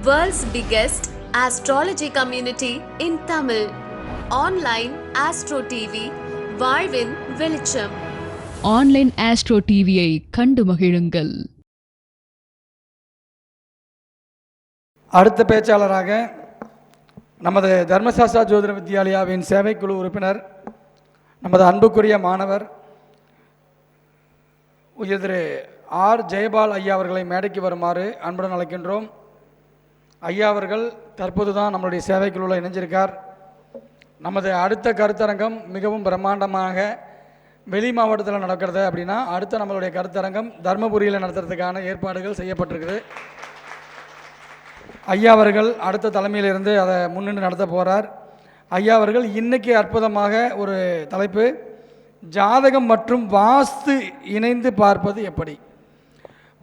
World's biggest astrology community in Tamil. Online Astro TV, வாழ்வின் வெளிச்சம் online astro டிவியை கண்டு மகிழுங்கள். அடுத்த பேச்சாளராக நமது தர்மசாஸ்திரா ஜோதிட வித்யாலயாவின் சேவைக்குழு உறுப்பினர் நமது அன்புக்குரிய மாணவர் உயர் திரு ஆர் ஜெயபால் ஐயா அவர்களை மேடைக்கு வருமாறு அன்புடன் அழைக்கின்றோம். ஐயா அவர்கள் தற்போது தான் நம்மளுடைய சேவைக்குழுவில் இணைஞ்சிருக்கார். நமது அடுத்த கருத்தரங்கம் மிகவும் பிரம்மாண்டமாக வெளி மாவட்டத்தில் நடக்கிறது அப்படின்னா அடுத்த நம்மளுடைய கருத்தரங்கம் தர்மபுரியில் நடத்துறதுக்கான ஏற்பாடுகள் செய்யப்பட்டிருக்குது. ஐயா அவர்கள் அடுத்த தலைமையிலிருந்து அதை முன்னின்று நடத்த போகிறார் ஐயா அவர்கள் இன்னைக்கு அற்புதமாக ஒரு தலைப்பு ஜாதகம் மற்றும் வாஸ்து இணைந்து பார்ப்பது எப்படி?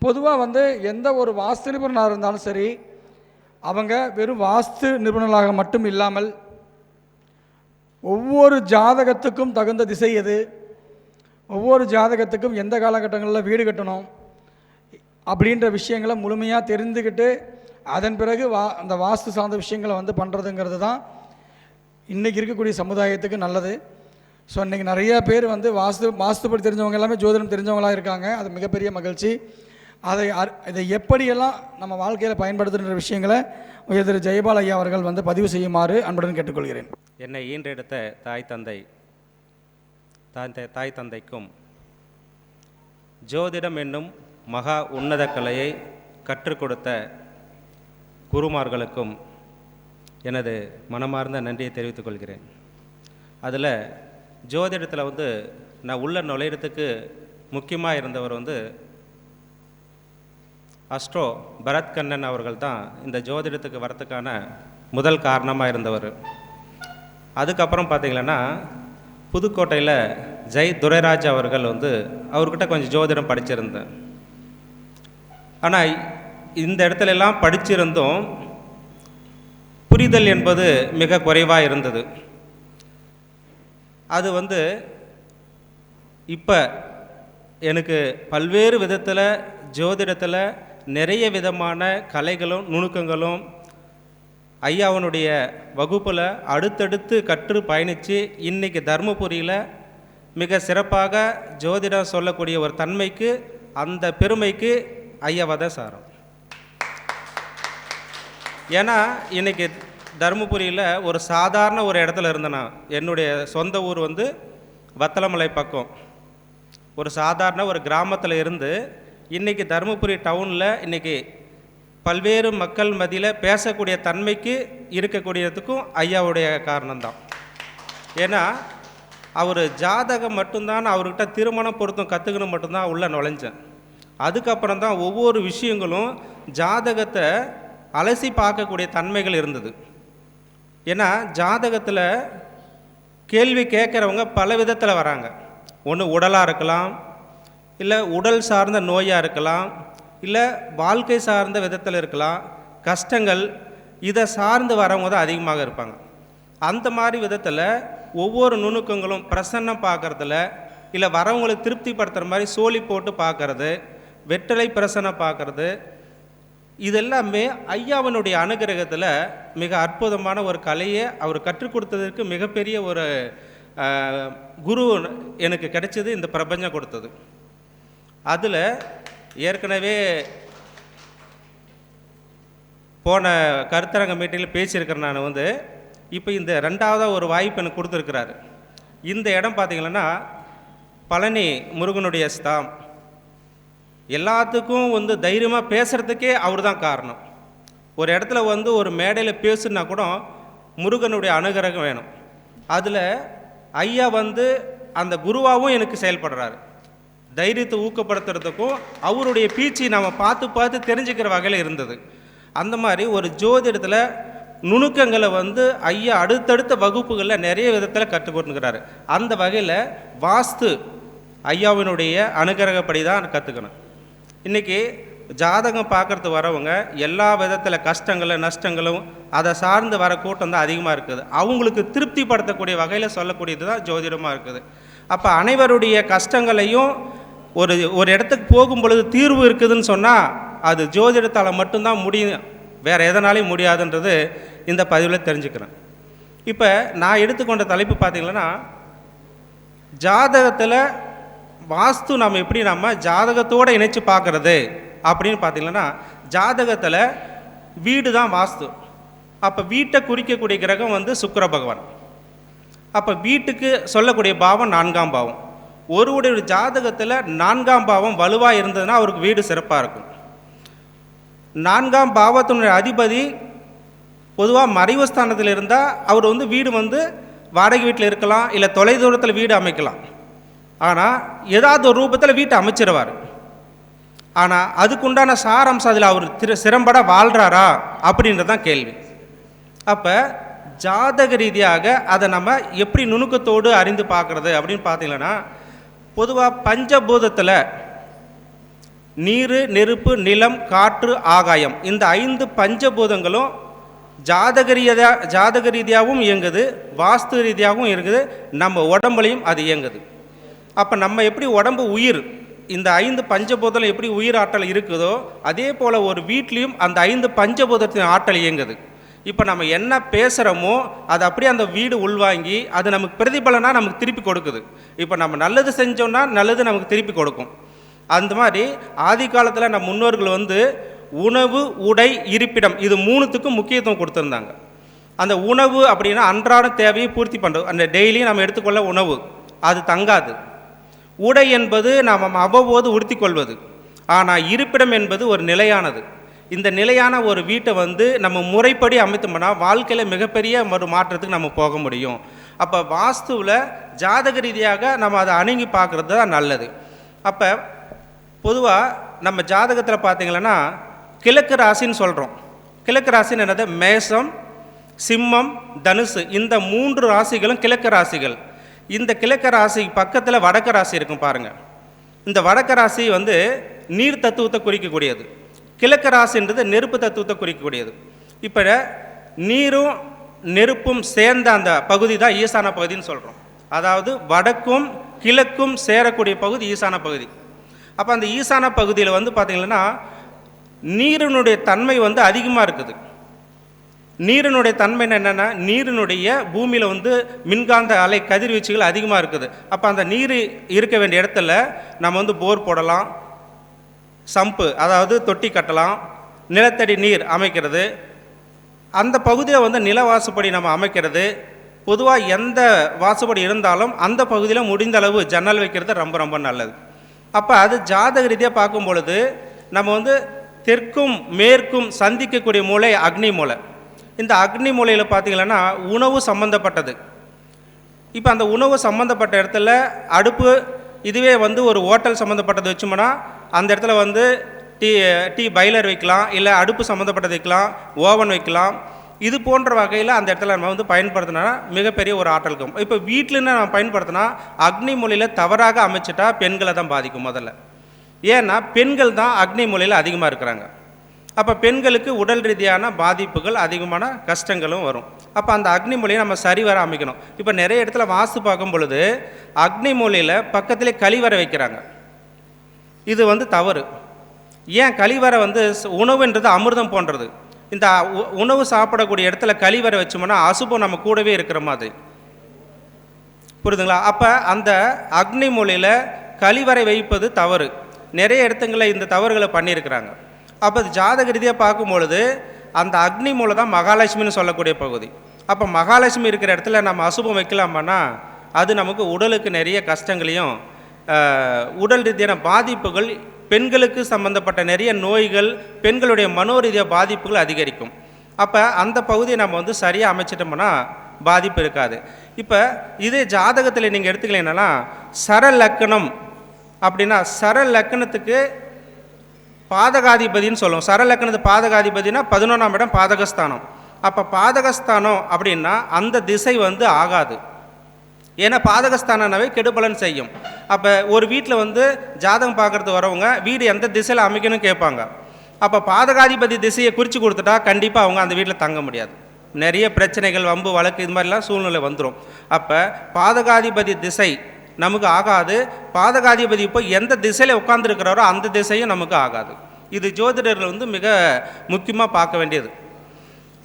பொதுவாக வந்து எந்த ஒரு வாஸ்து நிபுணராக இருந்தாலும் சரி அவங்க வெறும் வாஸ்து நிபுணர்களாக மட்டும் இல்லாமல் ஒவ்வொரு ஜாதகத்துக்கும் தகுந்த திசை எது? ஒவ்வொரு ஜாதகத்துக்கும் எந்த காலகட்டங்களில் வீடு கட்டணும்? அப்படின்ற விஷயங்களை முழுமையாக தெரிந்துக்கிட்டு அதன் பிறகு வா அந்த வாஸ்து சார்ந்த விஷயங்களை வந்து பண்ணுறதுங்கிறது தான் இன்றைக்கி இருக்கக்கூடிய சமுதாயத்துக்கு நல்லது. ஸோ இன்றைக்கி நிறையா பேர் வந்து வாஸ்து வாஸ்துப்படி தெரிஞ்சவங்க எல்லாமே ஜோதிடம் தெரிஞ்சவங்களாக இருக்காங்க. அது மிகப்பெரிய மகிழ்ச்சி. அதை இதை எப்படியெல்லாம் நம்ம வாழ்க்கையில் பயன்படுத்துகின்ற விஷயங்களை உயர் திரு ஜெயபால் ஐயா அவர்கள் வந்து பதிவு செய்யுமாறு அன்புடன் கேட்டுக்கொள்கிறேன். என்னை ஈன்றெடுத்த தாய் தந்தை தாய் த- தாய் தந்தைக்கும் ஜோதிடம் என்னும் மகா உன்னத கலையை கற்றுக் கொடுத்த குருமார்களுக்கும் எனது மனமார்ந்த நன்றியை தெரிவித்துக் கொள்கிறேன். அதில் ஜோதிடத்தில் வந்து நான் உள்ள நுழையிறதுக்கு முக்கியமாக இருந்தவர் வந்து அஸ்ட்ரோ பரத் கண்ணன் அவர்கள் தான் இந்த ஜோதிடத்துக்கு வரத்துக்கான முதல் காரணமாக இருந்தவர். அதுக்கப்புறம் பார்த்தீங்கன்னா புதுக்கோட்டையில் ஜெய் துரைராஜ் அவர்கள் வந்து அவர்கிட்ட கொஞ்சம் ஜோதிடம் படிச்சிருந்தேன். ஆனால் இந்த இடத்துல எல்லாம் படிச்சிருந்தும் புரிதல் என்பது மிக குறைவாக இருந்தது. அது வந்து இப்போ எனக்கு பல்வேறு விதத்தில் ஜோதிடத்தில் நிறைய விதமான கலைகளும் நுணுக்கங்களும் ஐயாவனுடைய வகுப்பில் அடுத்தடுத்து கற்று பயணித்து இன்னைக்கு தருமபுரியில் மிக சிறப்பாக ஜோதிடம் சொல்லக்கூடிய ஒரு தன்மைக்கு அந்த பெருமைக்கு ஐயாவை தான் சாரும். ஏன்னா இன்றைக்கி தருமபுரியில் ஒரு சாதாரண ஒரு இடத்துல இருந்தேன் நான். என்னுடைய சொந்த ஊர் வந்து வத்தலமலை பக்கம். ஒரு சாதாரண ஒரு கிராமத்தில் இருந்து இன்றைக்கி தருமபுரி டவுனில் இன்றைக்கி பல்வேறு மக்கள் மதியில் பேசக்கூடிய தன்மைக்கு இருக்கக்கூடியதுக்கும் ஐயாவுடைய காரணம்தான். ஏன்னா அவர் ஜாதகம் மட்டும்தான் அவர்கிட்ட திருமணம் பொருத்தம் கற்றுக்கணும் மட்டும்தான் உள்ளே நுழைஞ்சேன். அதுக்கப்புறம் தான் ஒவ்வொரு விஷயங்களும் ஜாதகத்தை அலசி பார்க்கக்கூடிய தன்மைகள் இருந்தது. ஏன்னா ஜாதகத்தில் கேள்வி கேட்குறவங்க பல விதத்தில் வராங்க. ஒன்று உடலாக இருக்கலாம் இல்லை உடல் சார்ந்த நோயாக இருக்கலாம் இல்லை வாழ்க்கை சார்ந்த விதத்தில் இருக்கலாம் கஷ்டங்கள் இதை சார்ந்து வரவங்க தான் அதிகமாக இருப்பாங்க. அந்த மாதிரி விதத்தில் ஒவ்வொரு நுணுக்கங்களும் பிரசன்னம் பார்க்குறதுல இல்லை வரவங்களுக்கு திருப்திப்படுத்துகிற மாதிரி சோழி போட்டு பார்க்கறது வெற்றலை பிரசன்னம் பார்க்கறது இதெல்லாமே ஐயாவனுடைய அனுகிரகத்தில் மிக அற்புதமான ஒரு கலையை அவர் கற்றுக் கொடுத்ததற்கு மிகப்பெரிய ஒரு குரு எனக்கு கிடைச்சது இந்த பிரபஞ்சம் கொடுத்தது. அதில் ஏற்கனவே போன கருத்தரங்க மீட்டிங்கில் பேசியிருக்கிறேன் நான் வந்து. இப்போ இந்த ரெண்டாவதாக ஒரு வாய்ப்பு எனக்கு கொடுத்துருக்கிறாரு. இந்த இடம் பார்த்தீங்கன்னா பழனி முருகனுடைய ஸ்தாம். எல்லாத்துக்கும் வந்து தைரியமாக பேசுகிறதுக்கே அவர் தான் காரணம். ஒரு இடத்துல வந்து ஒரு மேடையில் பேசுனா கூட முருகனுடைய அனுகிரகம் வேணும். அதில் ஐயா வந்து அந்த குருவாகவும் எனக்கு செயல்படுறாரு. தைரியத்தை ஊக்கப்படுத்துறதுக்கும் அவருடைய பீச்சை நம்ம பார்த்து பார்த்து தெரிஞ்சுக்கிற வகையில் இருந்தது. அந்த மாதிரி ஒரு ஜோதிடத்தில் நுணுக்கங்களை வந்து ஐயா அடுத்தடுத்த வகுப்புகளில் நிறைய விதத்தில் கற்றுக் கொடுத்துக்கிறாரு. அந்த வகையில் வாஸ்து ஐயாவினுடைய அனுகிரகப்படி தான் கற்றுக்கணும் இன்றைக்கி ஜாதகம் பார்க்குறது வரவங்க எல்லா விதத்தில் கஷ்டங்களும் நஷ்டங்களும் அதை சார்ந்து வர கூட்டம் தான் அதிகமாக இருக்குது. அவங்களுக்கு திருப்திப்படுத்தக்கூடிய வகையில் சொல்லக்கூடியது தான் ஜோதிடமாக இருக்குது. அப்போ அனைவருடைய கஷ்டங்களையும் ஒரு ஒரு இடத்துக்கு போகும் பொழுது தீர்வு இருக்குதுன்னு சொன்னால் அது ஜோதிடத்தால் மட்டும்தான் முடியும் வேறு எதனாலையும் முடியாதுன்றது இந்த பதிவில் தெரிஞ்சுக்கிறேன். இப்போ நான் எடுத்துக்கொண்ட தலைப்பு பார்த்தீங்கன்னா ஜாதகத்தில் வாஸ்து நம்ம எப்படி நம்ம ஜாதகத்தோடு இணைச்சி பார்க்குறது அப்படின்னு பார்த்தீங்கன்னா ஜாதகத்தில் வீடு தான் வாஸ்து. அப்போ வீட்டை குறிக்கக்கூடிய கிரகம் வந்து சுக்கர பகவான். அப்போ வீட்டுக்கு சொல்லக்கூடிய பாவம் நான்காம் பாவம். ஒருவருடைய ஜாதகத்தில் நான்காம் பாவம் வலுவாக இருந்ததுன்னா அவருக்கு வீடு சிறப்பாக இருக்கும். நான்காம் பாவத்தினுடைய அதிபதி பொதுவாக மறைவு ஸ்தானத்தில் இருந்தால் அவர் வந்து வீடு வந்து வாடகை வீட்டில் இருக்கலாம் இல்லை தொலைதூரத்தில் வீடு அமைக்கலாம். ஆனால் ஏதாவது ஒரு ரூபத்தில் வீட்டை அமைச்சிருவார். ஆனால் அதுக்குண்டான சாரம்சம் அதில் அவர் திரு சிறம்பட வாழ்கிறாரா அப்படின்றது தான் கேள்வி. அப்போ ஜாதக ரீதியாக அதை நம்ம எப்படி நுணுக்கத்தோடு அறிந்து பார்க்குறது அப்படின்னு பார்த்தீங்கன்னா பொதுவாக பஞ்சபூதத்தில் நீர் நெருப்பு நிலம் காற்று ஆகாயம். இந்த ஐந்து பஞ்சபூதங்களும் ஜாதக ரீதியா ஜாதக ரீதியாகவும் இயங்குது வாஸ்து ரீதியாகவும் இருக்குது நம்ம உடம்புலையும் அது இயங்குது. அப்போ நம்ம எப்படி உடம்பு உயிர் இந்த ஐந்து பஞ்சபூதத்தில் எப்படி உயிர் ஆற்றல் இருக்குதோ அதே போல் ஒரு வீட்லேயும் அந்த ஐந்து பஞ்சபூதத்தின் ஆற்றல் இயங்குது. இப்போ நம்ம என்ன பேசுகிறோமோ அது அப்படியே அந்த வீடு உள்வாங்கி அது நமக்கு பிரதிபலனாக நமக்கு திருப்பி கொடுக்குது. இப்போ நம்ம நல்லது செஞ்சோம்னா நல்லது நமக்கு திருப்பி கொடுக்கும். அந்த மாதிரி ஆதி காலத்தில் நம்ம முன்னோர்கள் வந்து உணவு உடை இருப்பிடம் இது மூணுத்துக்கும் முக்கியத்துவம் கொடுத்துருந்தாங்க. அந்த உணவு அப்படின்னா அன்றாட தேவையை பூர்த்தி பண்ணுறோம் அந்த டெய்லியும் நம்ம எடுத்துக்கொள்ள உணவு அது தங்காது. உடை என்பது நாம் அவ்வப்போது உடுத்திக்கொள்வது. ஆனால் இருப்பிடம் என்பது ஒரு நிலையானது. இந்த நிலையான ஒரு வீட்டை வந்து நம்ம முறைப்படி அமைத்தோம்னா வாழ்க்கையில் மிகப்பெரிய ஒரு மாற்றத்துக்கு நம்ம போக முடியும். அப்போ வாஸ்துவில் ஜாதக ரீதியாக நம்ம அதை அணுகி பார்க்குறது தான் நல்லது. அப்போ பொதுவாக நம்ம ஜாதகத்தில் பார்த்தீங்கன்னா கிழக்கு ராசின்னு சொல்கிறோம் கிழக்கு ராசின்னு என்னது? மேசம் சிம்மம் தனுசு. இந்த மூன்று ராசிகளும் கிழக்கு ராசிகள். இந்த கிழக்கு ராசி பக்கத்தில் வடக்கு ராசி இருக்கும் பாருங்கள் இந்த வடக்கு ராசி வந்து நீர் தத்துவத்தை குறிக்கக்கூடியது. கிழக்கு ராசின்றது நெருப்பு தத்துவத்தை குறிக்கக்கூடியது. இப்போ நீரும் நெருப்பும் சேர்ந்த அந்த பகுதி தான் ஈசான பகுதின்னு சொல்கிறோம் அதாவது வடக்கும் கிழக்கும் சேரக்கூடிய பகுதி ஈசான பகுதி. அப்போ அந்த ஈசான பகுதியில் வந்து பார்த்திங்கன்னா நீரினுடைய தன்மை வந்து அதிகமாக இருக்குது. நீரினுடைய தன்மை என்னென்னா நீரினுடைய பூமியில் வந்து மின்காந்த அலை கதிர்வீச்சுகள் அதிகமாக இருக்குது. அப்போ அந்த நீர் இருக்க வேண்டிய இடத்துல நம்ம வந்து போர் போடலாம். சம்பு அதாவது தொட்டி கட்டலாம் நிலத்தடி நீர் அமைக்கிறது. அந்த பகுதியில் வந்து நில வாசுபடி நம்ம அமைக்கிறது. பொதுவாக எந்த வாசுபடி இருந்தாலும் அந்த பகுதியில் முடிந்த அளவு ஜன்னல் வைக்கிறது ரொம்ப ரொம்ப நல்லது. அப்போ அது ஜாதக ரீதியாக பார்க்கும் பொழுது நம்ம வந்து தெற்கும் மேற்கும் சந்திக்கக்கூடிய மூலை அக்னி மூலை இந்த அக்னி மூலையில் பார்த்திங்கன்னா உணவு சம்மந்தப்பட்டது இப்போ அந்த உணவு சம்மந்தப்பட்ட இடத்துல அடுப்பு இதுவே வந்து ஒரு ஹோட்டல் சம்மந்தப்பட்டது வச்சோம்னா அந்த இடத்துல வந்து டீ டீ பைலர் வைக்கலாம் இல்லை அடுப்பு சம்மந்தப்பட்டது வைக்கலாம் ஓவன் வைக்கலாம். இது போன்ற வகையில் அந்த இடத்துல நம்ம வந்து பயன்படுத்தினா மிகப்பெரிய ஒரு ஆற்றல் இருக்கும். இப்போ வீட்டில்னு நம்ம பயன்படுத்தினா அக்னி மூலையில் தவறாக அமைச்சிட்டா பெண்களை தான் பாதிக்கும் முதல்ல. ஏன்னா பெண்கள் தான் அக்னி மூலையில் அதிகமாக இருக்கிறாங்க. அப்போ பெண்களுக்கு உடல் ரீதியான பாதிப்புகள் அதிகமான கஷ்டங்களும் வரும். அப்போ அந்த அக்னி மூலையை நம்ம சரிவர அமைக்கணும். இப்போ நிறைய இடத்துல வாசு பார்க்கும் பொழுது அக்னி மூலையில் பக்கத்திலே கழிவறை வைக்கிறாங்க. இது வந்து தவறு. ஏன் கழிவறை வந்து உணவுன்றது அமிர்தம் போன்றது. இந்த உ- உணவு சாப்பிடக்கூடிய இடத்துல கழிவறை வச்சோம்னா அசுபம் நம்ம கூடவே இருக்கிற மாதிரி. புரியுதுங்களா? அப்போ அந்த அக்னி மூலையில் கழிவறை வைப்பது தவறு. நிறைய இடத்துங்களில் இந்த தவறுகளை பண்ணியிருக்கிறாங்க. அப்போ அது ஜாதக ரீதியாக பார்க்கும் பொழுது அந்த அக்னி மூலை தான் மகாலட்சுமின்னு சொல்லக்கூடிய பகுதி. அப்போ மகாலட்சுமி இருக்கிற இடத்துல நம்ம அசுபம் வைக்கலாமான்னா அது நமக்கு உடலுக்கு நிறைய கஷ்டங்களையும் உடல் ரீதியான பாதிப்புகள் பெண்களுக்கு சம்பந்தப்பட்ட நிறைய நோய்கள் பெண்களுடைய மனோரீதியாக பாதிப்புகள் அதிகரிக்கும். அப்போ அந்த பகுதியை நம்ம வந்து சரியாக அமைச்சிட்டோம்னா பாதிப்பு இருக்காது. இப்போ இதே ஜாதகத்தில் நீங்கள் எடுத்துக்கலைன்னா சர லக்கணம் அப்படின்னா சர லக்கணத்துக்கு பாதகாதிபதின்னு சொல்லுவோம். சர லக்கணத்து பாதகாதிபதினா பதினொன்றாம் இடம் பாதகஸ்தானம். அப்போ பாதகஸ்தானம் அப்படின்னா அந்த திசை வந்து ஆகாது. ஏன்னா பாதகஸ்தானனாவே கெடுபலன் செய்யும். அப்போ ஒரு வீட்டில் வந்து ஜாதகம் பார்க்குறது வரவங்க வீடு எந்த திசையில் அமைக்கணும்னு கேட்பாங்க. அப்போ பாதகாதிபதி திசையை குறித்து கொடுத்துட்டா கண்டிப்பாக அவங்க அந்த வீட்டில் தங்க முடியாது. நிறைய பிரச்சனைகள் வம்பு வழக்கு இது மாதிரிலாம் சூழ்நிலை வந்துடும் அப்போ பாதகாதிபதி திசை நமக்கு ஆகாது. பாதகாதிபதி இப்போ எந்த திசையில் உட்காந்துருக்கிறாரோ அந்த திசையும் நமக்கு ஆகாது. இது ஜோதிடர்கள் வந்து மிக முக்கியமாக பார்க்க வேண்டியது.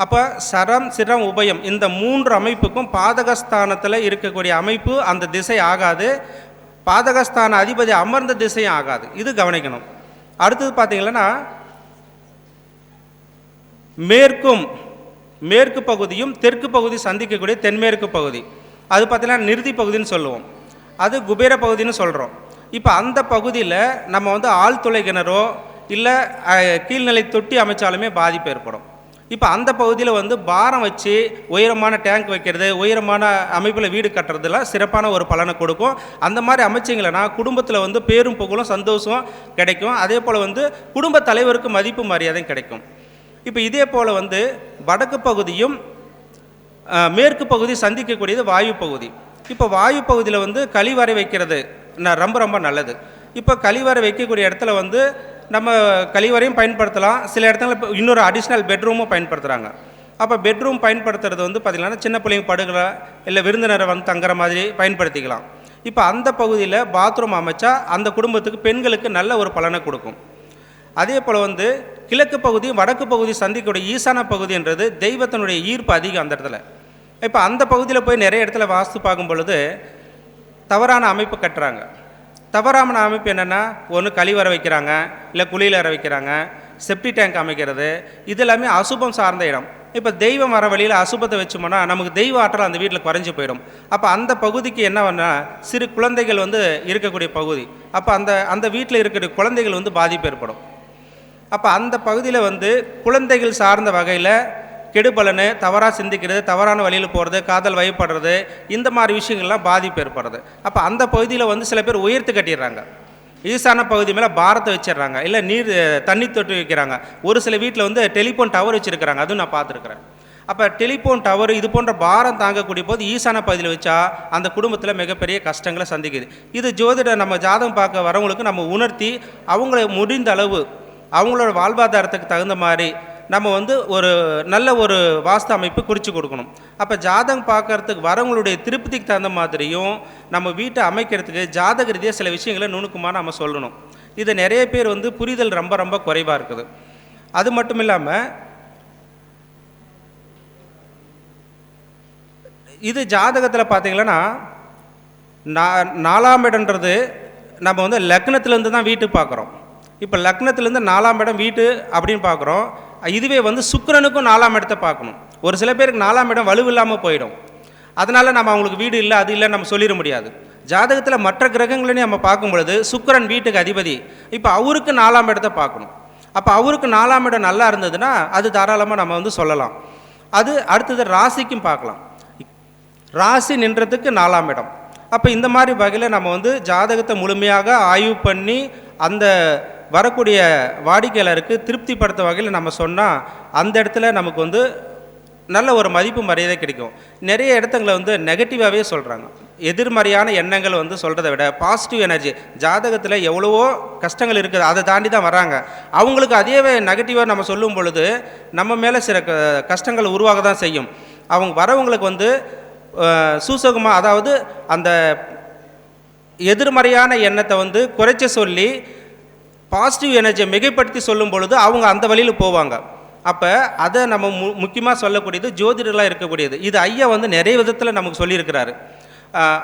அப்போ சரம் சிரம் உபயம் இந்த மூன்று அமைப்புக்கும் பாதகஸ்தானத்தில் இருக்கக்கூடிய அமைப்பு அந்த திசை ஆகாது. பாதகஸ்தான அதிபதி அமர்ந்த திசையும் ஆகாது. இது கவனிக்கணும். அடுத்தது பார்த்தீங்கன்னா மேற்கும் மேற்கு பகுதியும் தெற்கு பகுதி சந்திக்கக்கூடிய தென்மேற்கு பகுதி. அது பார்த்தீங்கன்னா நிறுதி பகுதின்னு சொல்லுவோம். அது குபேர பகுதின்னு சொல்கிறோம் இப்போ அந்த பகுதியில் நம்ம வந்து ஆழ்துளை கிணறோ இல்லை கீழ்நிலை தொட்டி அமைச்சாலுமே பாதிப்பு ஏற்படும். இப்போ அந்த பகுதியில் வந்து பாரம் வச்சு உயரமான டேங்க் வைக்கிறது உயரமான அமைப்பில் வீடு கட்டுறதுலாம் சிறப்பான ஒரு பலனை கொடுக்கும். அந்த மாதிரி அமைச்சிங்களன்னா குடும்பத்தில் வந்து பேரும் புகழும் சந்தோஷம் கிடைக்கும். அதே போல் வந்து குடும்ப தலைவருக்கு மதிப்பு மரியாதையும் கிடைக்கும். இப்போ இதே போல் வந்து வடக்கு பகுதியும் மேற்கு பகுதி சந்திக்கக்கூடியது வாயு பகுதி. இப்போ வாயு பகுதியில் வந்து கழிவறை வைக்கிறது ந- ரொம்ப ரொம்ப நல்லது. இப்போ கழிவறை வைக்கக்கூடிய இடத்துல வந்து நம்ம கழிவறையும் பயன்படுத்தலாம். சில இடத்துல இப்போ இன்னொரு அடிஷ்னல் பெட்ரூமும் பயன்படுத்துகிறாங்க அப்போ பெட்ரூம் பயன்படுத்துறது வந்து பார்த்திங்கன்னா சின்ன பிள்ளைங்க படுகிற இல்லை விருந்தினரை வந்து தங்குற மாதிரி பயன்படுத்திக்கலாம். இப்போ அந்த பகுதியில் பாத்ரூம் அமைச்சா அந்த குடும்பத்துக்கு பெண்களுக்கு நல்ல ஒரு பலனை கொடுக்கும். அதே போல் வந்து கிழக்கு பகுதி வடக்கு பகுதி சந்திக்கக்கூடிய ஈசான பகுதின்றது தெய்வத்தினுடைய ஈர்ப்பு அதிகம் அந்த இடத்துல. இப்போ அந்த பகுதியில் போய் நிறைய இடத்துல வாஸ்து பார்க்கும் பொழுது தவறான அமைப்பு கட்டுறாங்க. தவறான அமைப்பு என்னென்னா ஒன்று கழிவற வைக்கிறாங்க இல்லை குளியலறை வைக்கிறாங்க செப்டி டேங்க் அமைக்கிறது இது எல்லாமே அசுபம் சார்ந்த இடம். இப்போ தெய்வம் வர வழியில் அசுபத்தை வச்சோம்னா நமக்கு தெய்வ ஆற்றல் அந்த வீட்டில் குறைஞ்சி போயிடும். அப்போ அந்த பகுதிக்கு என்ன பண்ணால் சிறு குழந்தைகள் வந்து இருக்கக்கூடிய பகுதி. அப்போ அந்த அந்த வீட்டில் இருக்கிற குழந்தைகள் வந்து பாதிப்பு ஏற்படும். அப்போ அந்த பகுதியில் வந்து குழந்தைகள் சார்ந்த வகையில் கெடுபலனு தவறாக சிந்திக்கிறது தவறான வழியில் போகிறது காதல் வயப்படுறது இந்த மாதிரி விஷயங்கள்லாம் பாதிப்பு ஏற்படுறது. அப்போ அந்த பகுதியில் வந்து சில பேர் உயர்த்து கட்டிடுறாங்க. ஈசான பகுதி மேலே பாரத்தை வச்சிடுறாங்க. இல்லை நீர் தண்ணி தொட்டி வைக்கிறாங்க. ஒரு சில வீட்டில் வந்து டெலிஃபோன் டவர் வச்சுருக்கிறாங்க. அதுவும் நான் பார்த்துருக்குறேன். அப்போ டெலிஃபோன் டவர் இது போன்ற பாரம் தாங்கக்கூடிய போது ஈசான பகுதியில் வச்சா அந்த குடும்பத்தில் மிகப்பெரிய கஷ்டங்களை சந்திக்குது. இது ஜோதிட நம்ம ஜாதகம் பார்க்க வரவங்களுக்கு நம்ம உணர்த்தி அவங்கள முடிந்த அளவு அவங்களோட வாழ்வாதாரத்துக்கு தகுந்த மாதிரி நம்ம வந்து ஒரு நல்ல ஒரு வாஸ்து அமைப்பு குறித்து கொடுக்கணும். அப்போ ஜாதகம் பார்க்கறதுக்கு வரவங்களுடைய திருப்திக்கு தகுந்த மாதிரியும் நம்ம வீட்டை அமைக்கிறதுக்கு ஜாதக ரீதியாக சில விஷயங்களை நுணுக்கமாக நம்ம சொல்லணும். இது நிறைய பேர் வந்து புரிதல் ரொம்ப ரொம்ப குறைவாக இருக்குது. அது மட்டும் இல்லாமல் இது ஜாதகத்தில் பார்த்தீங்கன்னா நாலாம் இடன்றது நம்ம வந்து லக்னத்துலேருந்து தான் வீட்டு பார்க்குறோம். இப்போ லக்னத்துலேருந்து நாலாம் இடம் வீட்டு அப்படின்னு பார்க்குறோம். இதுவே வந்து சுக்கரனுக்கும் நாலாம் இடத்தை பார்க்கணும். ஒரு சில பேருக்கு நாலாம் இடம் வலுவில்லாமல் போயிடும். அதனால் நம்ம அவங்களுக்கு வீடு இல்லை அது இல்லைன்னு நம்ம சொல்லிட முடியாது. ஜாதகத்தில் மற்ற கிரகங்களையும் நம்ம பார்க்கும் பொழுது சுக்கிரன் வீட்டுக்கு அதிபதி. இப்போ அவருக்கு நாலாம் இடத்தை பார்க்கணும். அப்போ அவருக்கு நாலாம் இடம் நல்லா இருந்ததுன்னா அது தாராளமாக நம்ம வந்து சொல்லலாம். அது அடுத்தது ராசிக்கும் பார்க்கலாம். ராசி நின்றதுக்கு நாலாம் இடம். அப்போ இந்த மாதிரி வகையில் நம்ம வந்து ஜாதகத்தை முழுமையாக ஆய்வு பண்ணி அந்த வரக்கூடிய வாடிக்கையாளருக்கு திருப்திப்படுத்த வகையில் நம்ம சொன்னால் அந்த இடத்துல நமக்கு வந்து நல்ல ஒரு மதிப்பு மரியாதை கிடைக்கும். நிறைய இடத்துங்களை வந்து நெகட்டிவாகவே சொல்கிறாங்க எதிர்மறையான எண்ணங்கள் வந்து சொல்கிறத விட பாசிட்டிவ் எனர்ஜி ஜாதகத்தில் எவ்வளவோ கஷ்டங்கள் இருக்குது அதை தாண்டி தான் வராங்க அவங்களுக்கு அதேவே நெகட்டிவாக நம்ம சொல்லும் பொழுது நம்ம மேலே சில க கஷ்டங்கள் உருவாக தான் செய்யும். அவங்க வரவங்களுக்கு வந்து சூசகமாக அதாவது அந்த எதிர்மறையான எண்ணத்தை வந்து குறைச்ச சொல்லி பாசிட்டிவ் எனர்ஜியை மிகைப்படுத்தி சொல்லும் பொழுது அவங்க அந்த வழியில் போவாங்க. அப்போ அதை நம்ம மு முக்கியமாக சொல்லக்கூடியது ஜோதிடர்களாக இருக்கக்கூடியது. இது ஐயா வந்து நிறைய விதத்தில் நமக்கு சொல்லியிருக்கிறாரு.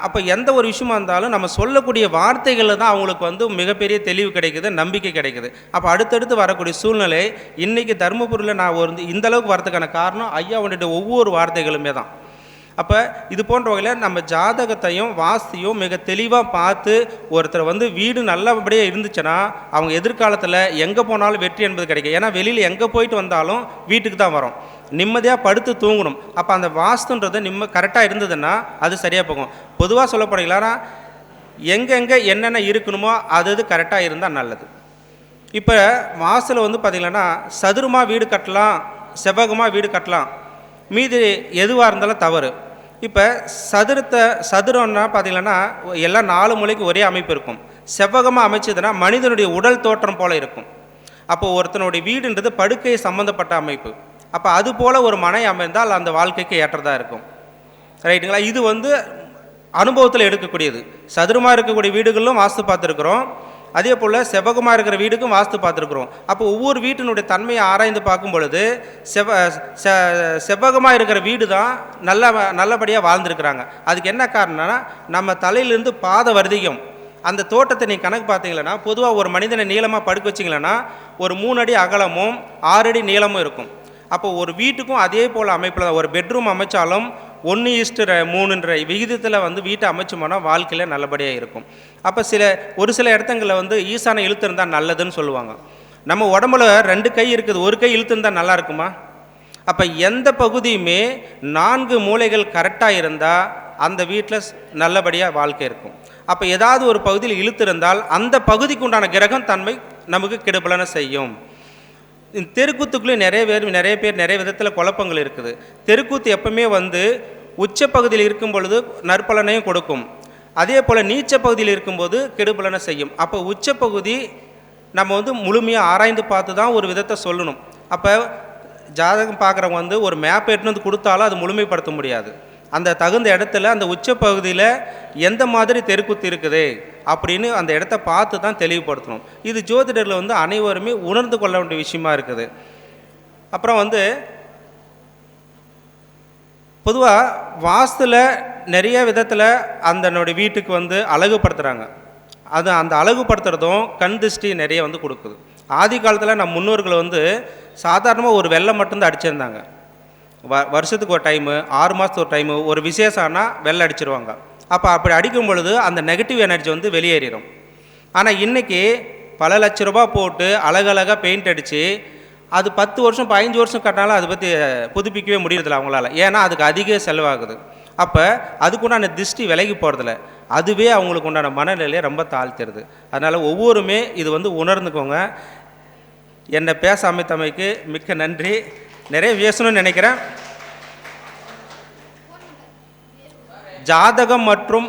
அப்போ எந்த ஒரு விஷயமா இருந்தாலும் நம்ம சொல்லக்கூடிய வார்த்தைகளில் தான் அவங்களுக்கு வந்து மிகப்பெரிய தெளிவு கிடைக்குது நம்பிக்கை கிடைக்குது. அப்போ அடுத்தடுத்து வரக்கூடிய சூழ்நிலை இன்றைக்கி தருமபுரியில் நான் ஒரு இந்த அளவுக்கு வரதுக்கான காரணம் ஐயாவுடைய ஒவ்வொரு வார்த்தைகளுமே தான். அப்போ இது போன்ற வகையில் நம்ம ஜாதகத்தையும் வாஸ்தியும் மிக தெளிவாக பார்த்து ஒருத்தர் வந்து வீடு நல்லபடியாக இருந்துச்சுன்னா அவங்க எதிர்காலத்தில் எங்கே போனாலும் வெற்றி என்பது கிடைக்கும். ஏன்னா வெளியில் எங்கே போயிட்டு வந்தாலும் வீட்டுக்கு தான் வரும். நிம்மதியாக படுத்து தூங்கணும். அப்போ அந்த வாஸ்துன்றது நிம்ம கரெக்டாக இருந்ததுன்னா அது சரியாக போகும். பொதுவாக சொல்லப்படுங்களா எங்கெங்கே என்னென்ன இருக்கணுமோ அது அது கரெக்டாக இருந்தால் நல்லது. இப்போ வாசலில் வந்து பார்த்திங்கன்னா சதுரமாக வீடு கட்டலாம் செவ்வகமாக வீடு கட்டலாம். மீதி எதுவாக இருந்தாலும் தவறு. இப்போ சதுரத்தை சதுரம்னா பார்த்தீங்கன்னா எல்லாம் நாலு மூலைக்கு ஒரே அமைப்பு இருக்கும். செவ்வகமாக அமைச்சதுன்னா மனிதனுடைய உடல் தோற்றம் போல் இருக்கும். அப்போ ஒருத்தனுடைய வீடுன்றது படுக்கை சம்மந்தப்பட்ட அமைப்பு. அப்போ அது போல் ஒரு மனை அமைந்தால் அந்த வாழ்க்கைக்கு ஏற்றதாக இருக்கும். ரைட்டுங்களா? இது வந்து அனுபவத்தில் எடுக்கக்கூடியது. சதுரமாக இருக்கக்கூடிய வீடுகளிலும் வாஸ்து பார்த்துருக்குறோம். அதே போல் செவ்வகமாக இருக்கிற வீடுக்கும் வாஸ்து பார்த்துருக்குறோம். அப்போ ஒவ்வொரு வீட்டினுடைய தன்மையை ஆராய்ந்து பார்க்கும் பொழுது செவ செ செவ்வகமாக இருக்கிற வீடு தான் நல்ல நல்லபடியாக வாழ்ந்துருக்குறாங்க. அதுக்கு என்ன காரணம்னா நம்ம தலையிலேருந்து பாத வர்த்திகம் அந்த தோட்டத்தை நீங்கள் கணக்கு பார்த்தீங்களன்னா பொதுவாக ஒரு மனிதனை நீளமாக படுக்க வச்சிங்களன்னா ஒரு மூணு அடி அகலமும் ஆறு அடி நீளமும் இருக்கும். அப்போ ஒரு வீட்டுக்கும் அதே போல் அமைப்பில் தான் ஒரு பெட்ரூம் அமைச்சாலும் ஒன்று ஈஸ்ட்டு மூணுன்ற விகிதத்தில் வந்து வீட்டை அமைச்சோம்னா வாழ்க்கையில் நல்லபடியாக இருக்கும். அப்போ சில ஒரு சில இடத்துங்களில் வந்து ஈசான இழுத்து இருந்தால் நல்லதுன்னு சொல்லுவாங்க. நம்ம உடம்புல ரெண்டு கை இருக்குது ஒரு கை இழுத்து இருந்தால் நல்லா இருக்குமா? அப்போ எந்த பகுதியுமே நான்கு மூலைகள் கரெக்டாக இருந்தால் அந்த வீட்டில் நல்லபடியாக வாழ்க்கை இருக்கும். அப்போ ஏதாவது ஒரு பகுதியில் இழுத்திருந்தால் அந்த பகுதிக்கு உண்டான கிரகம் தன்மை நமக்கு கெடுபலனை செய்யும். தெருக்கூத்துக்குள்ளே நிறைய பேர் நிறைய பேர் நிறைய விதத்தில் குழப்பங்கள் இருக்குது. தெருக்கூத்து எப்பவுமே வந்து உச்ச பகுதியில் இருக்கும் பொழுது நற்பலனையும் கொடுக்கும். அதே போல் நீச்ச பகுதியில் இருக்கும்போது கெடுபலனை செய்யும். அப்போ உச்ச பகுதி நம்ம வந்து முழுமையாக ஆராய்ந்து பார்த்து தான் ஒரு விதத்தை சொல்லணும். அப்போ ஜாதகம் பார்க்குறவங்க வந்து ஒரு மேப் எடுத்துன்னு வந்து கொடுத்தாலும் அது முழுமைப்படுத்த முடியாது. அந்த தகுந்த இடத்துல அந்த உச்ச பகுதியில் எந்த மாதிரி தெருக்குத்து இருக்குது அப்படின்னு அந்த இடத்த பார்த்து தான் தெளிவுபடுத்தணும். இது ஜோதிடரில் வந்து அனைவருமே உணர்ந்து கொள்ள வேண்டிய விஷயமா இருக்குது. அப்புறம் வந்து பொதுவாக வாஸ்துல நிறைய விதத்தில் அந்தனுடைய வீட்டுக்கு வந்து அழகுபடுத்துகிறாங்க அது அந்த அழகுபடுத்துறதும் கண் திருஷ்டி நிறைய வந்து கொடுக்குது. ஆதி காலத்தில் நம்ம முன்னோர்கள் வந்து சாதாரணமாக ஒரு வெள்ளம் மட்டும்தான் அடிச்சிருந்தாங்க. வ வருஷத்துக்கு ஒரு டைமு ஆறு மாதத்துக்கு ஒரு டைமு ஒரு விசேஷம்னா வெள்ளை அடிச்சிருவாங்க. அப்போ அப்படி அடிக்கும் பொழுது அந்த நெகட்டிவ் எனர்ஜி வந்து வெளியேறிடும் ஆனால் இன்றைக்கி பல லட்ச ரூபா போட்டு அழகழகாக பெயிண்ட் அடித்து அது பத்து வருஷம் பதினஞ்சு வருஷம் கட்டினாலும் அதை பற்றி புதுப்பிக்கவே முடியறதில்ல அவங்களால. ஏன்னா அதுக்கு அதிக செலவாகுது. அப்போ அதுக்குண்டான திருஷ்டி விலகி போகிறதில்ல அதுவே அவங்களுக்கு உண்டான மனநிலையை ரொம்ப தாழ்த்திடுது. அதனால் ஒவ்வொருமே இது வந்து உணர்ந்துக்கோங்க. என்னை பேச அமைத்தமைக்கு மிக்க நன்றி. நிறைய பேசணும்னு நினைக்கிறேன். ஜாதகம் மற்றும்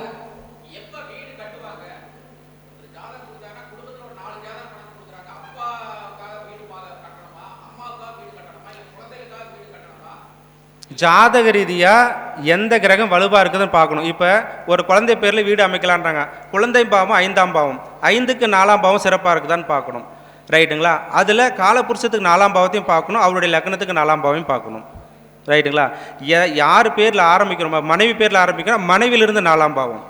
ஜாதக ரீதியாக எந்த கிரகம் வலுவாக இருக்குதுன்னு பார்க்கணும். இப்போ ஒரு குழந்தை பேரில் வீடு அமைக்கலான்றாங்க. குழந்தை பாவம் ஐந்தாம் பாவம். ஐந்துக்கு நாலாம் பாவம் சிறப்பாக இருக்குதான்னு பார்க்கணும். ரைட்டுங்களா? அதில் காலபுருஷத்துக்கு நாலாம் பாவத்தையும் பார்க்கணும் அவருடைய லக்னத்துக்கு நாலாம் பாவையும் பார்க்கணும். ரைட்டுங்களா? யார் பேரில் ஆரம்பிக்கிறோமோ மனைவி பேரில் ஆரம்பிக்கிறோம் மனைவிலிருந்து நாலாம் பாவம்.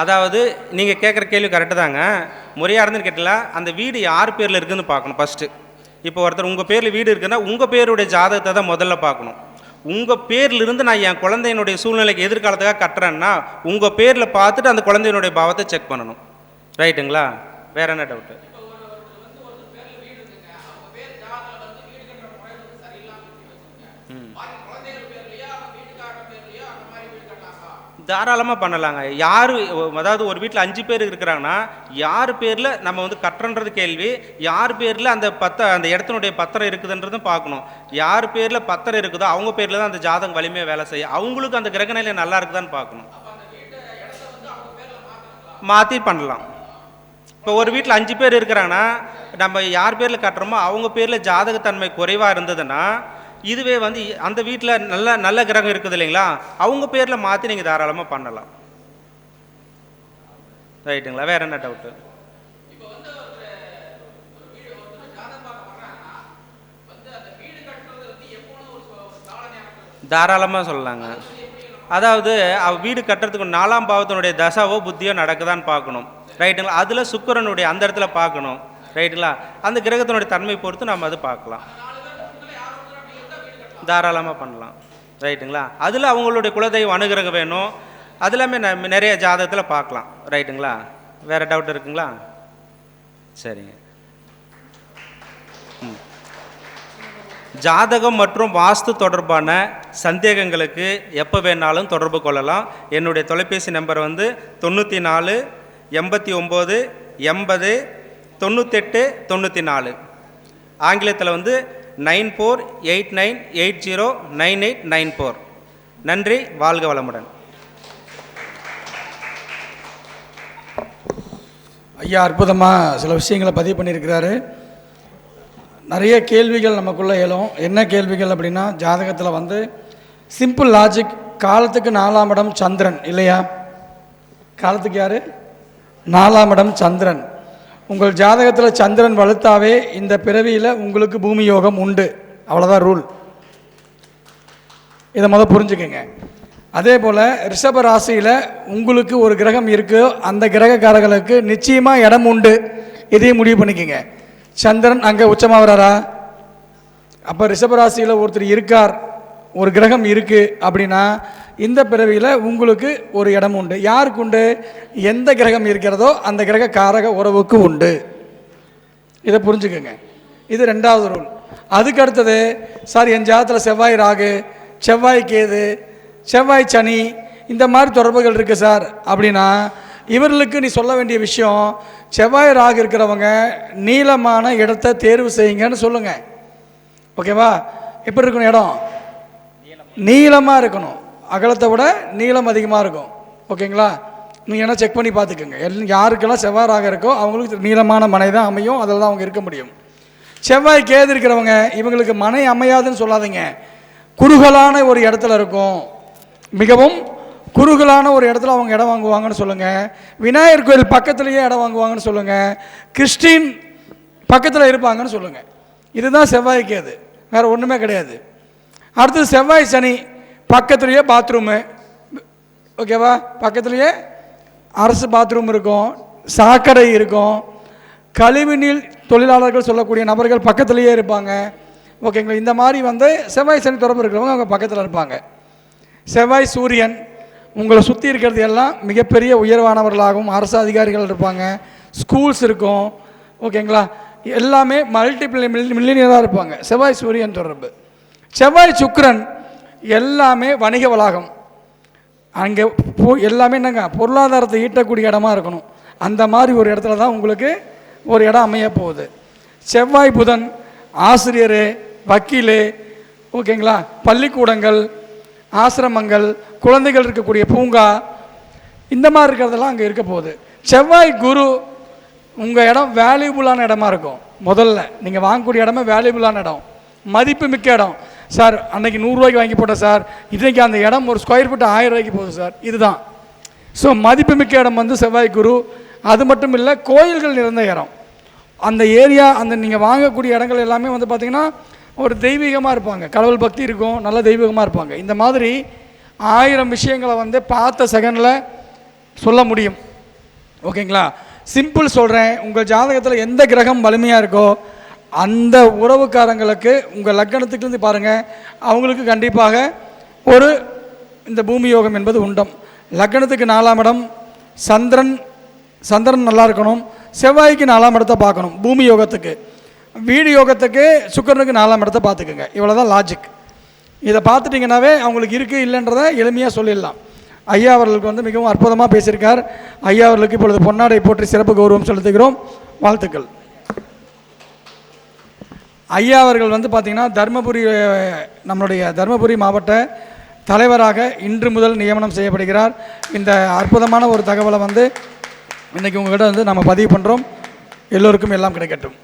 அதாவது நீங்கள் கேட்குற கேள்வி கரெக்டு தாங்க. முறையாக இருந்துன்னு கேட்டல அந்த வீடு யார் பேரில் இருக்குதுன்னு பார்க்கணும் ஃபஸ்ட்டு இப்போ ஒருத்தர் உங்கள் பேரில் வீடு இருக்குன்னா உங்கள் பேருடைய ஜாதகத்தை தான் முதல்ல பார்க்கணும். உங்கள் பேர்லேருந்து நான் என் குழந்தையினுடைய சூழ்நிலைக்கு எதிர்காலத்துக்காக கட்டுறேன்னா உங்கள் பேரில் பார்த்துட்டு அந்த குழந்தையினுடைய பாவத்தை செக் பண்ணணும். ரைட்டுங்களா வேற என்ன டவுட்டு தாராளமாக பண்ணலாங்க. யார் அதாவது ஒரு வீட்டில் அஞ்சு பேர் இருக்கிறாங்கன்னா யார் பேரில் நம்ம வந்து கட்டுறன்றது கேள்வி யார் பேரில் அந்த பத்த அந்த இடத்தினுடைய பத்திரம் இருக்குதுன்றதும் பார்க்கணும். யார் பேரில் பத்திரம் இருக்குதோ அவங்க பேரில் தான் அந்த ஜாதகம் வலிமையாக வேலை செய்யும். அவங்களுக்கு அந்த கிரகநிலை நல்லா இருக்குதான்னு பார்க்கணும். மாற்றி பண்ணலாம். இப்போ ஒரு வீட்டில் அஞ்சு பேர் இருக்கிறாங்கன்னா நம்ம யார் பேரில் கட்டுறோமோ அவங்க பேரில் ஜாதகத்தன்மை குறைவாக இருந்ததுன்னா இதுவே வந்து அந்த வீட்டில் நல்ல நல்ல கிரகம் இருக்குது இல்லைங்களா? அவங்க பேரில் மாற்றி நீங்கள் தாராளமாக பண்ணலாம். ரைட்டுங்களா? வேற என்ன டவுட்டு தாராளமாக சொல்லலாங்க. அதாவது அவ வீடு கட்டுறதுக்கு நாலாம் பாவத்தினுடைய தசாவோ புத்தியோ நடக்குதான்னு பார்க்கணும். ரைட்டுங்களா? அதில் சுக்கிரனுடைய அந்த இடத்துல பார்க்கணும். ரைட்டுங்களா? அந்த கிரகத்தினுடைய தன்மை பொறுத்து நம்ம அது பார்க்கலாம். தாராளமாக பண்ணலாம். ரைட்டுங்களா? அதில் அவங்களுடைய குலதெய்வம் அனுகிரகம் வேணும். அது எல்லாமே நிறைய ஜாதகத்தில் பார்க்கலாம். ரைட்டுங்களா? வேறு டவுட் இருக்குங்களா? சரிங்க. ம். ஜாதகம் மற்றும் வாஸ்து தொடர்பான சந்தேகங்களுக்கு எப்போ வேணாலும் தொடர்பு கொள்ளலாம். என்னுடைய தொலைபேசி நம்பர் வந்து தொண்ணூற்றி நாலு எண்பத்தி ஒம்பது எண்பது தொண்ணூத்தெட்டு தொண்ணூற்றி நாலு ஆங்கிலத்தில் வந்து nine four eight nine eight zero nine eight nine four. நன்றி வாழ்க வளமுடன். ஐயா அற்புதமாக சில விஷயங்களை பதிவு பண்ணியிருக்கிறாரு. நிறைய கேள்விகள் நமக்குள்ளே எழும். என்ன கேள்விகள் அப்படின்னா ஜாதகத்தில் வந்து சிம்பிள் லாஜிக் காலத்துக்கு நாலாம் இடம் சந்திரன் இல்லையா? காலத்துக்கு யார்? நாலாம் இடம் சந்திரன். உங்கள் ஜாதகத்தில் சந்திரன் வலுத்தாவே இந்த பிறவியில் உங்களுக்கு பூமி யோகம் உண்டு. அவ்வளோதான் ரூல் இதை முதல் புரிஞ்சுக்கோங்க. அதே போல் ரிஷப ராசியில் உங்களுக்கு ஒரு கிரகம் இருக்குது அந்த கிரகக்காரர்களுக்கு நிச்சயமாக இடம் உண்டு. இதையும் முடிவு பண்ணிக்கோங்க. சந்திரன் அங்கே உச்சமாக வராரா? அப்போ ரிஷப ராசியில் ஒருத்தர் இருக்கார். ஒரு கிரகம் இருக்குது அப்படின்னா இந்த பிறவியில் உங்களுக்கு ஒரு இடம் உண்டு. யாருக்கு உண்டு? எந்த கிரகம் இருக்கிறதோ அந்த கிரக காரக உறவுக்கு உண்டு. இதை புரிஞ்சுக்கோங்க. இது ரெண்டாவது ரூல் அதுக்கு அடுத்தது சார் என் ஜாதத்தில் செவ்வாய் ராகு செவ்வாய் கேது செவ்வாய் சனி இந்த மாதிரி தொடர்புகள் இருக்குது சார். அப்படின்னா இவர்களுக்கு நீ சொல்ல வேண்டிய விஷயம் செவ்வாய் ராகு இருக்கிறவங்க நீளமான இடத்த தேர்வு செய்யுங்கன்னு சொல்லுங்கள் ஓகேவா? எப்படி இருக்கணும் இடம்? நீளமாக இருக்கணும். அகலத்தை விட நீளம் அதிகமாக இருக்கும். ஓகேங்களா? நீங்கள் என்ன செக் பண்ணி பார்த்துக்கோங்க. எல் யாருக்கெல்லாம் செவ்வாறாக இருக்கோ அவங்களுக்கு நீளமான மனை தான் அமையும். அதில் தான் அவங்க இருக்க முடியும். செவ்வாய் கேது இருக்கிறவங்க இவங்களுக்கு மனை அமையாதுன்னு சொல்லாதீங்க. குறுகலான ஒரு இடத்துல இருக்கும். மிகவும் குறுகலான ஒரு இடத்துல அவங்க இடம் வாங்குவாங்கன்னு சொல்லுங்கள் விநாயகர் கோயில் பக்கத்துலேயே இடம் வாங்குவாங்கன்னு சொல்லுங்கள் கிறிஸ்டின் பக்கத்தில் இருப்பாங்கன்னு சொல்லுங்கள் இதுதான் செவ்வாய்க்கு அது வேறு ஒன்றுமே கிடையாது. அடுத்தது செவ்வாய் சனி. பக்கத்துலேயே பாத்ரூமு ஓகேவா பக்கத்துலேயே அரசு பாத்ரூம் இருக்கும் சாக்கடை இருக்கும். கழிவுநீர் தொழிலாளர்கள் சொல்லக்கூடிய நபர்கள் பக்கத்துலேயே இருப்பாங்க. ஓகேங்களா இந்த மாதிரி வந்து செவ்வாய் சனி தொடர்பு இருக்கிறவங்க அவங்க பக்கத்தில் இருப்பாங்க. செவ்வாய் சூரியன் உங்களை சுற்றி இருக்கிறது எல்லாம் மிகப்பெரிய உயர்வானவர்களாகவும் அரசு அதிகாரிகள் இருப்பாங்க. ஸ்கூல்ஸ் இருக்கும். ஓகேங்களா எல்லாமே மல்டிபிள் மில்லினியராக இருப்பாங்க. செவ்வாய் சூரியன் தொடர்பு. செவ்வாய் சுக்ரன் எல்லாமே வணிக வளாகம். அங்கே போ எல்லாமே என்னங்க? பொருளாதாரத்தை ஈட்டக்கூடிய இடமா இருக்கணும். அந்த மாதிரி ஒரு இடத்துல தான் உங்களுக்கு ஒரு இடம் அமைய போகுது. செவ்வாய் புதன் ஆசிரியர் வக்கீல் ஓகேங்களா? பள்ளிக்கூடங்கள் ஆசிரமங்கள் குழந்தைகள் இருக்கக்கூடிய பூங்கா இந்த மாதிரி இருக்கிறதெல்லாம் அங்கே இருக்க போகுது. செவ்வாய் குரு உங்கள் இடம் வேல்யூபுளான இடமா இருக்கும். முதல்ல நீங்கள் வாங்கக்கூடிய இடமே வேல்யூபுளான இடம். மதிப்பு மிக்க இடம். சார் அன்னைக்கு நூறுரூவாய்க்கு வாங்கி போட்டேன் சார். இன்றைக்கி அந்த இடம் ஒரு ஸ்கொயர் ஃபீட் ஆயிரம் ரூபாய்க்கு போகுது சார். இதுதான். ஸோ மதிப்புமிக்க இடம் வந்து செவ்வாய் குரு. அது மட்டும் இல்லை கோயில்கள் நிறைந்த இடம். அந்த ஏரியா அந்த நீங்கள் வாங்கக்கூடிய இடங்கள் எல்லாமே வந்து பார்த்திங்கன்னா ஒரு தெய்வீகமாக இருப்பாங்க. கடவுள் பக்தி இருக்கும் நல்ல தெய்வீகமாக இருப்பாங்க. இந்த மாதிரி ஆயிரம் விஷயங்களை வந்து பார்த்த செகண்டில் சொல்ல முடியும். ஓகேங்களா? சிம்பிள் சொல்கிறேன் உங்கள் ஜாதகத்தில் எந்த கிரகம் வலிமையாக இருக்கோ அந்த உறவுக்காரங்களுக்கு உங்கள் லக்கணத்துக்குலேருந்து பாருங்கள் அவங்களுக்கு கண்டிப்பாக ஒரு இந்த பூமி யோகம் என்பது உண்டம். லக்கணத்துக்கு நாலாம் இடம் சந்திரன் சந்திரன் நல்லா இருக்கணும். செவ்வாய்க்கு நாலாம் இடத்தை பார்க்கணும் பூமி யோகத்துக்கு. வீடு யோகத்துக்கு சுக்கரனுக்கு நாலாம் இடத்தை பார்த்துக்குங்க. இவ்வளோ தான் லாஜிக் இதை பார்த்துட்டிங்கனாவே அவங்களுக்கு இருக்குது இல்லைன்றதை எளிமையாக சொல்லிடலாம். ஐயா அவர்களுக்கு வந்து மிகவும் அற்புதமாக பேசியிருக்கார். ஐயா அவர்களுக்கு இப்பொழுது பொன்னாடை போற்றி சிறப்பு கௌரவம் செலுத்துகிறோம். வாழ்த்துக்கள். ஐயா அவர்கள் வந்து பார்த்திங்கன்னா தருமபுரி நம்மளுடைய தருமபுரி மாவட்ட தலைவராக இன்று முதல் நியமனம் செய்யப்படுகிறார். இந்த அற்புதமான ஒரு தகவலை வந்து இன்றைக்கி உங்கள்கிட்ட வந்து நம்ம பதிவு பண்ணுறோம் எல்லோருக்கும் எல்லாம் கிடைக்கட்டும்.